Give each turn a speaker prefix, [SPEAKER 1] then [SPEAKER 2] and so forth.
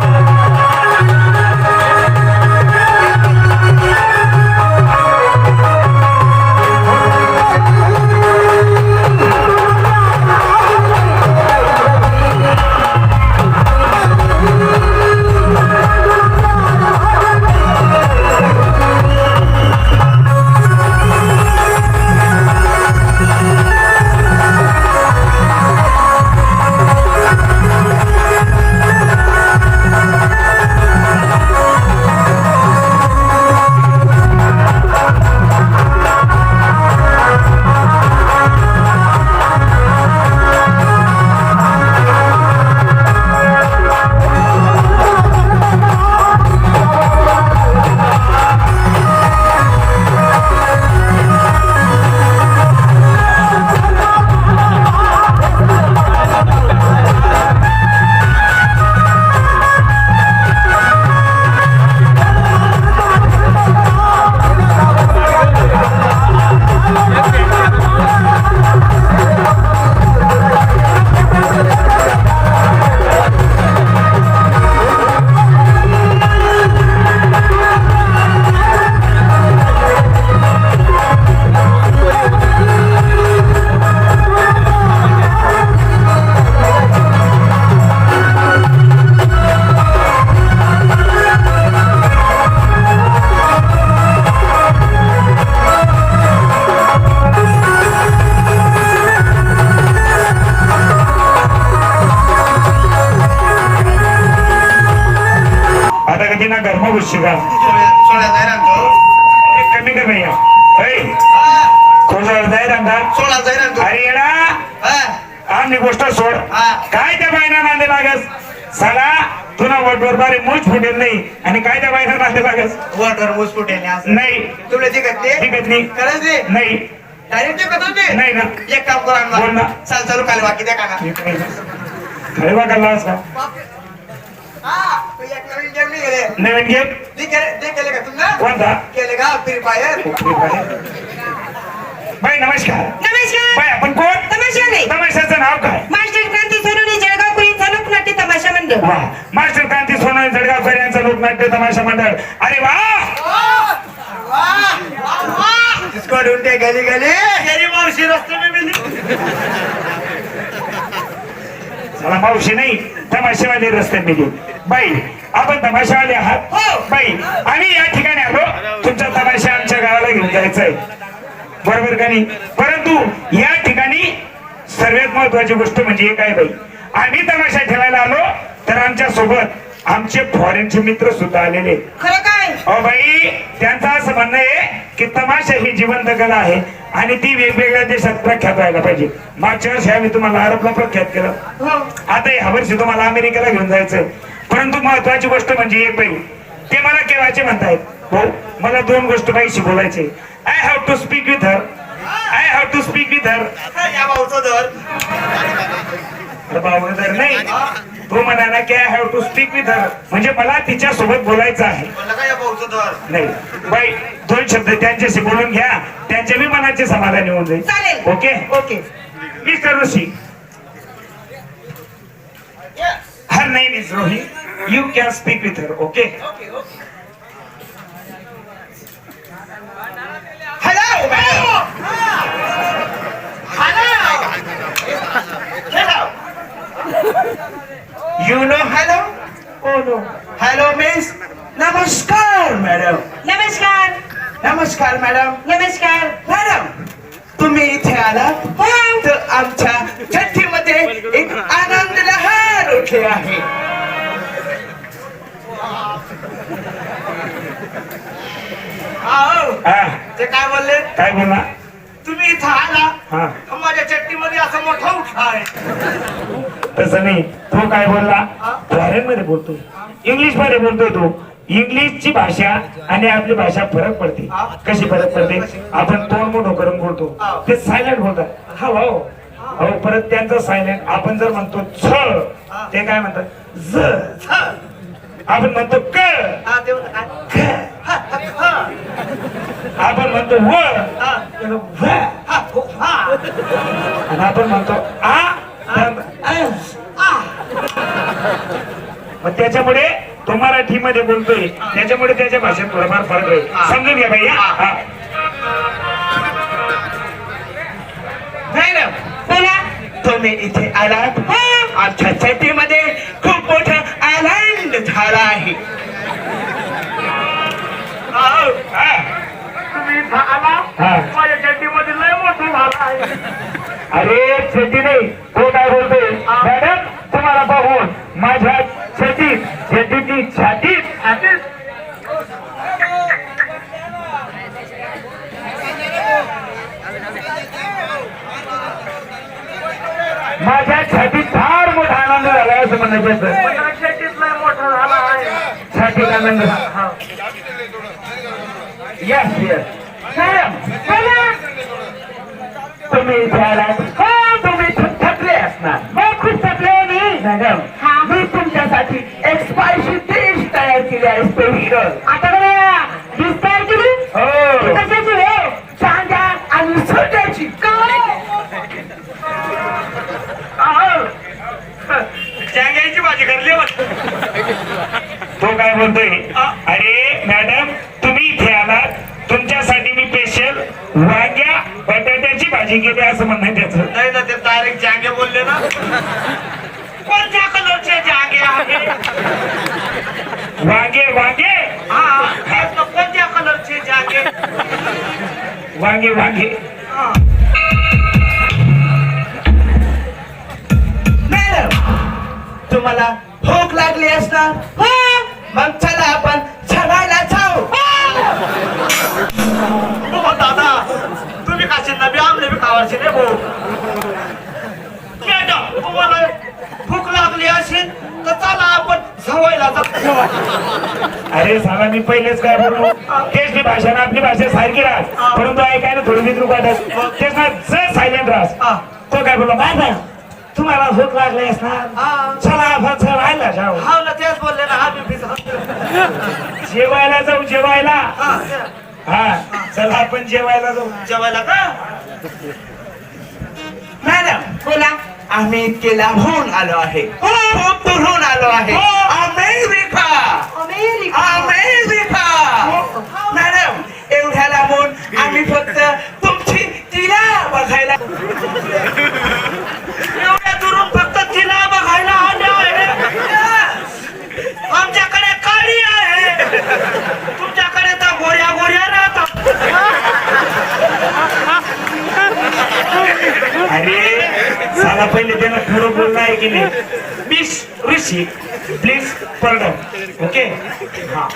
[SPEAKER 1] आता कधी ना गरमा गोष्टी का
[SPEAKER 2] सोळा जाय ना
[SPEAKER 1] एक कमी कर भैया ऐ खोजवर जाय रंगा?
[SPEAKER 2] सोळा जाय ना तू
[SPEAKER 1] अरे येडा. आमनी गोष्ट सोड.
[SPEAKER 2] हा.
[SPEAKER 1] काय त्या बायना नांदे लागस? साला तुला वटवर बारे मूच फुटेल नाही. आणि काय त्या बायना नांदे लागस?
[SPEAKER 2] वॉटर मूस फुटेल असं.
[SPEAKER 1] नाही.
[SPEAKER 2] तुला ते करते
[SPEAKER 1] ठीक नाही.
[SPEAKER 2] खरंच ते?
[SPEAKER 1] नाही.
[SPEAKER 2] डायरेक्ट ते करतो ते
[SPEAKER 1] नाही ना.
[SPEAKER 2] एक काम करा
[SPEAKER 1] बोल ना.
[SPEAKER 2] चाल चालू काल बाकी द्या का ना
[SPEAKER 1] ठीक नाही खरे बा करलास का?
[SPEAKER 2] तू एक नवीन गेम नाही गेले
[SPEAKER 1] नवीन गेम
[SPEAKER 2] ते केले का तुमना
[SPEAKER 1] कोणता
[SPEAKER 2] केले का फ्री फायर
[SPEAKER 1] बाई नमस्कार।
[SPEAKER 3] नमस्कार।
[SPEAKER 1] बाई आपण कोण?
[SPEAKER 3] तमाशाने
[SPEAKER 1] तमाशाचं नाव काय?
[SPEAKER 3] मास्टर क्रांती सोनवणे जळगाव कुळीचा लोकनाट्य तमाशा मंडळ।
[SPEAKER 1] वा मास्टर क्रांती सोनवणे जळगावकर यांचं लोकनाट्य तमाशा मंडळ। अरे वा!
[SPEAKER 2] जिसको ढूंढते गली गली। गली मावशी रस्ते में मिली
[SPEAKER 1] मला मावशी नाही तमाशावाले रस्ते मिली बाई आपण तमाशावाले आहात?
[SPEAKER 2] हो.
[SPEAKER 1] बाई आम्ही या ठिकाणी आलो. तुमचा तमाशा आमच्या गावाला घेऊन जायचंय बरोबर का नाही? परंतु या ठिकाणी सर्वात महत्वाची गोष्ट म्हणजे एक आहे बाई. आम्ही तमाशा ठेवायला आलो तर आमच्यासोबत आमचे फॉरेनचे मित्र सुद्धा आलेले.
[SPEAKER 3] खरं काय?
[SPEAKER 1] अहो बाई त्यांचं असं म्हणणं आहे की तमाशा ही जिवंत कला आहे आणि ती वेगवेगळ्या देशात प्रख्यात व्हायला पाहिजे. मागच्या वर्षी आम्ही तुम्हाला अरबला प्रख्यात केलं.
[SPEAKER 3] हो.
[SPEAKER 1] आता ह्या वर्षी तुम्हाला अमेरिकेला घेऊन जायचं परंतु महत्वाची गोष्ट म्हणजे एक बाई ते मला केव्हाचे म्हणतायत? हो मला दोन गोष्ट बाईशी बोलायचे I have to speak with her I have to speak with her
[SPEAKER 2] या भाऊचं दर.
[SPEAKER 1] तर नाही. तो म्हणाला की I have to speak with her म्हणजे मला तिच्या सोबत बोलायचं आहे. नाही. बाई दोन शब्द त्यांच्याशी बोलून घ्या. त्यांच्या बी मनाचे समाधान होऊन जाईल. Okay?
[SPEAKER 3] Okay.
[SPEAKER 1] Mister Rishi. Her name is Rohi you can speak with her okay
[SPEAKER 2] hello hello you know hello
[SPEAKER 3] no
[SPEAKER 2] hello miss नमस्कार मॅडम
[SPEAKER 3] नमस्कार.
[SPEAKER 2] नमस्कार मॅडम
[SPEAKER 3] नमस्कार.
[SPEAKER 2] मॅडम तुम्ही इथे आलात
[SPEAKER 3] हो.
[SPEAKER 2] तर आमच्या छठीमध्ये एक आनंद लहर उठली आहे. आओ,
[SPEAKER 1] हा.
[SPEAKER 2] ते काय बोलले?
[SPEAKER 1] काय बोलला?
[SPEAKER 2] तुम्ही इथं आला?
[SPEAKER 1] हा.
[SPEAKER 2] माझ्या चट्टीमध्ये असं मोठा उठा आहे.
[SPEAKER 1] तसं नाही. तो काय बोलला? फॉरेन मध्ये बोलतो इंग्लिशमध्ये बोलतोय तो. इंग्लिशची भाषा आणि आपली भाषा फरक पडते. कशी फरक पडते? आपण तोंड मोठं करून बोलतो. ते सायलेंट बोलतात. हा हो. हो परत त्यांचं सायलेंट आपण जर म्हणतो छ ते काय म्हणतात? ज. आपण म्हणतो क. आपण म्हणतो व. आपण म्हणतो आ त्याला म्हणतो, अस.
[SPEAKER 2] आ.
[SPEAKER 1] मग त्याच्यामुळे तो मराठीमध्ये बोलतोय. त्याच्यामुळे त्याच्या भाषेत थोडाफार फरक आहे. समजून घ्या भैया हा.
[SPEAKER 2] मॅडम
[SPEAKER 3] बोला.
[SPEAKER 2] तुम्ही इथे आलात. आमच्या खूप मोठा आनंद झालं आहे.
[SPEAKER 1] अरे शेती नाही. तो काय बोलतोय? मॅडम तुम्हाला पाहून माझ्या छतीत छतीची छातीत
[SPEAKER 4] आधीच
[SPEAKER 1] माझ्या छातीत फार मोठा आनंद झाला असं म्हणायचं आनंद यस यस
[SPEAKER 3] बोला
[SPEAKER 1] तुम्ही आलात. हो तुम्ही थकले असणार.
[SPEAKER 3] हो खूप थकले मी.
[SPEAKER 1] मॅडम. मी तुमच्यासाठी एक स्पायसी डिश तयार केली आहे स्पेशल
[SPEAKER 3] आता बघा डिश तयार केली
[SPEAKER 1] हो
[SPEAKER 3] कशाची हो
[SPEAKER 1] कांदा आणि सोट्याची
[SPEAKER 4] जांग्याची भाजी करली
[SPEAKER 1] तो काय बोलतोय अरे मॅडम तुम्ही इथे आलात. तुमच्यासाठी मी स्पेशल वांग्या बटाट्याची भाजी केली असं म्हणणं त्याचं.
[SPEAKER 4] नाही ना ते डायरेक्ट जांगे बोलले ना. कोणत्या कलरचे जांगे आहे?
[SPEAKER 1] वांगे वांगे?
[SPEAKER 4] हा तेच ना, कोणत्या कलरचे जांगे?
[SPEAKER 1] वांगे वांगे.
[SPEAKER 2] मॅडम तुम्हाला भूक लागली असणार?
[SPEAKER 3] हो.
[SPEAKER 2] मग चला आपण जेवायला जाऊ.
[SPEAKER 4] हो दादा तुम्ही काशी नबी आमले बी खावायचे रे भाऊ? मॅडम तुम्हाला भूक लागली असेल तर चला आपण सवयला जाऊ.
[SPEAKER 1] अरे साला मी पहिलेच काय बोललो? तेच मी भाषा ना आपली भाषा सारखी राहत. परंतु ऐकायला थोडी वाटत तेच ना जर सायलेंट राहस
[SPEAKER 4] हा.
[SPEAKER 1] तो काय बोललो? काय नाही तुम्हाला भूक लागली असणार?
[SPEAKER 4] हा.
[SPEAKER 1] चला आपण जाऊ.
[SPEAKER 4] हा ना तेच बोलले ना आम्ही.
[SPEAKER 1] जेवायला जाऊ जेवायला.
[SPEAKER 4] हा.
[SPEAKER 1] हा चला आपण जेवायला जाऊ.
[SPEAKER 4] जेवायला का?
[SPEAKER 2] मॅडम
[SPEAKER 3] बोला.
[SPEAKER 2] आम्ही इतके लांबून आलो आहे. खूप दुरून आलो आहे. अमेरिका.
[SPEAKER 3] अमेरिका.
[SPEAKER 2] अमेरिका. मॅडम एवढ्या लांबून आम्ही फक्त तुमची तिला बघायला
[SPEAKER 4] एवढ्या दुरून फक्त तिला बघायला आले आहे आमच्याकडे काळी आहे तुमच्याकडे तर गोऱ्या गोऱ्या राहतात
[SPEAKER 1] अरे साला पहिले त्यानं खरं बोलणं आहे की नाही? Please Rishi please pardon okay हा.